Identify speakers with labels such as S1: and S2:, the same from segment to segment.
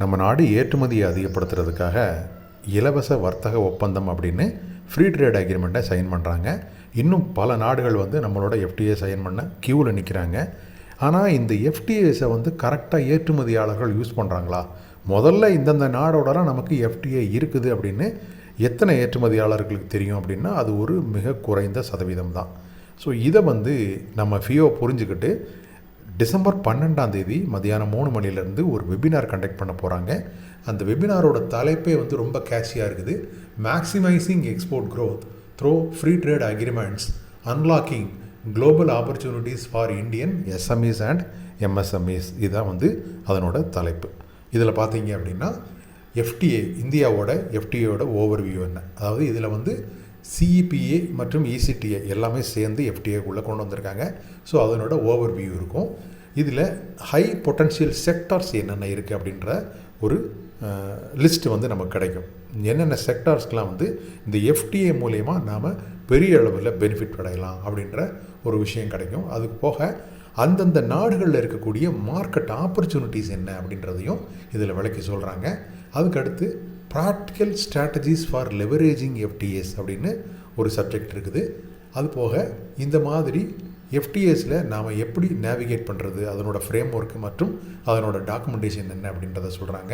S1: நம்ம நாடு ஏற்றுமதியை அதிகப்படுத்துறதுக்காக இலவச வர்த்தக ஒப்பந்தம் அப்படின்னு ஃப்ரீ ட்ரேட் அக்ரிமெண்ட்டை சைன் பண்ணுறாங்க இன்னும் பல நாடுகள் வந்து நம்மளோட எஃப்டிஏ சைன் பண்ண க்யூவில் நிற்கிறாங்க ஆனால் இந்த எஃப்டிஏஸை வந்து கரெக்டாக ஏற்றுமதியாளர்கள் யூஸ் பண்ணுறாங்களா முதல்ல இந்தந்த நாடோடலாம் நமக்கு எஃப்டிஏ இருக்குது அப்படின்னு எத்தனை ஏற்றுமதியாளர்களுக்கு தெரியும் அப்படின்னா அது ஒரு மிக குறைந்த சதவீதம் தான் ஸோ இதை வந்து நம்ம ஃபியோ புரிஞ்சுக்கிட்டு டிசம்பர் பன்னெண்டாம் தேதி மதியானம் மூணு மணிலேருந்து ஒரு வெபினார் கண்டக்ட் பண்ண போகிறாங்க அந்த வெபினாரோட தலைப்பே வந்து ரொம்ப கேட்சியாக இருக்குது. Maximising export growth through free trade agreements unlocking global opportunities for Indian SMEs and MSMEs இதுதான் வந்து அதனோட தலைப்பு. இதில் பார்த்தீங்க அப்படின்னா எஃப்டிஏ இந்தியாவோட எஃப்டிஏவோட ஓவர்வியூ என்ன? அதாவது இதில் வந்து சிஇபிஏ மற்றும் இசிடிஏ எல்லாமே சேர்ந்து எஃப்டிஏக்குள்ளே கொண்டு வந்திருக்காங்க. ஸோ அதனோட ஓவர் வியூ இருக்கும். இதில் ஹை பொட்டன்ஷியல் செக்டார்ஸ் என்னென்ன இருக்குது அப்படின்ற ஒரு லிஸ்ட் வந்து நமக்கு கிடைக்கும். என்னென்ன செக்டார்ஸ்க்கெலாம் வந்து இந்த எஃப்டிஏ மூலயமா நாம் பெரிய அளவில் பெனிஃபிட் அடையலாம் அப்படின்ற ஒரு விஷயம் கிடைக்கும். அதுக்கு போக அந்தந்த நாடுகளில் இருக்கக்கூடிய மார்க்கெட் ஆப்பர்ச்சுனிட்டிஸ் என்ன அப்படின்றதையும் இதில் விளக்கி சொல்கிறாங்க அதுக்கடுத்து practical strategies for leveraging FTAs அப்படின்னு ஒரு சப்ஜெக்ட் இருக்குது. அது போக இந்த மாதிரி எஃப்டிஎஸில் நாம் எப்படி நேவிகேட் பண்ணுறது அதனோட ஃப்ரேம் ஒர்க்கு மற்றும் அதனோட டாக்குமெண்டேஷன் என்ன அப்படின்றத சொல்கிறாங்க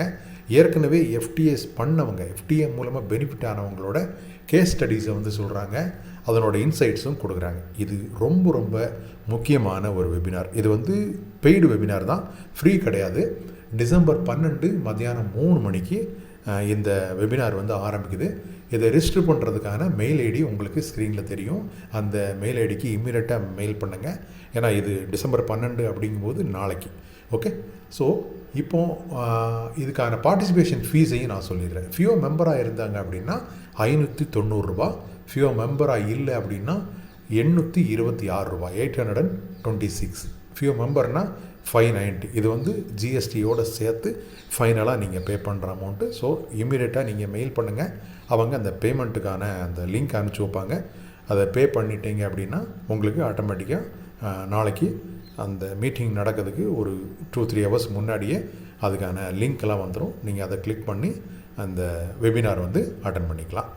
S1: ஏற்கனவே எஃப்டிஎஸ் பண்ணவங்க எஃப்டிஏ மூலமாக பெனிஃபிட் ஆனவங்களோட கேஸ் ஸ்டடீஸை வந்து சொல்கிறாங்க அதனோட இன்சைட்ஸும் கொடுக்குறாங்க. இது ரொம்ப ரொம்ப முக்கியமான ஒரு வெபினார் இது வந்து பெய்டு வெபினார் தான். ஃப்ரீ கிடையாது. டிசம்பர் பன்னெண்டு மத்தியானம் மூணு மணிக்கு இந்த வெபினார் வந்து ஆரம்பிக்குது. இதை ரிஜிஸ்டர் பண்ணுறதுக்கான மெயில் ஐடி உங்களுக்கு ஸ்க்ரீனில் தெரியும். அந்த மெயில் ஐடிக்கு இம்மீடியட்டாக மெயில் பண்ணுங்கள் ஏன்னா இது டிசம்பர் பன்னெண்டு அப்படிங்கும்போது நாளைக்கு. ஓகே ஸோ இப்போ இதுக்கான பார்ட்டிசிபேஷன் ஃபீஸையும் நான் சொல்லிடுறேன். ஃபியோ மெம்பராக இருந்தாங்க அப்படின்னா ஐநூற்றி தொண்ணூறுரூபா ஃபியோ மெம்பராக இல்லை அப்படின்னா எண்ணூற்றி இருபத்தி ஆறு ரூபா eight hundred and twenty six few மெம்பர்னால் five ninety இது வந்து ஜிஎஸ்டியோடு சேர்த்து ஃபைனலாக நீங்கள் பே பண்ணுற அமௌண்ட்டு ஸோ இமீடியட்டாக நீங்கள் மெயில் பண்ணுங்கள் அவங்க அந்த பேமெண்ட்டுக்கான அந்த லிங்க் அனுப்பிச்சி வைப்பாங்க. அதை பே பண்ணிட்டீங்க அப்படின்னா உங்களுக்கு ஆட்டோமேட்டிக்காக நாளைக்கு அந்த மீட்டிங் நடக்கிறதுக்கு ஒரு டூ த்ரீ ஹவர்ஸ் முன்னாடியே அதுக்கான லிங்க் எல்லாம் வந்துடும் நீங்கள் அதை கிளிக் பண்ணி அந்த வெபினார் வந்து அட்டன் பண்ணிக்கலாம்.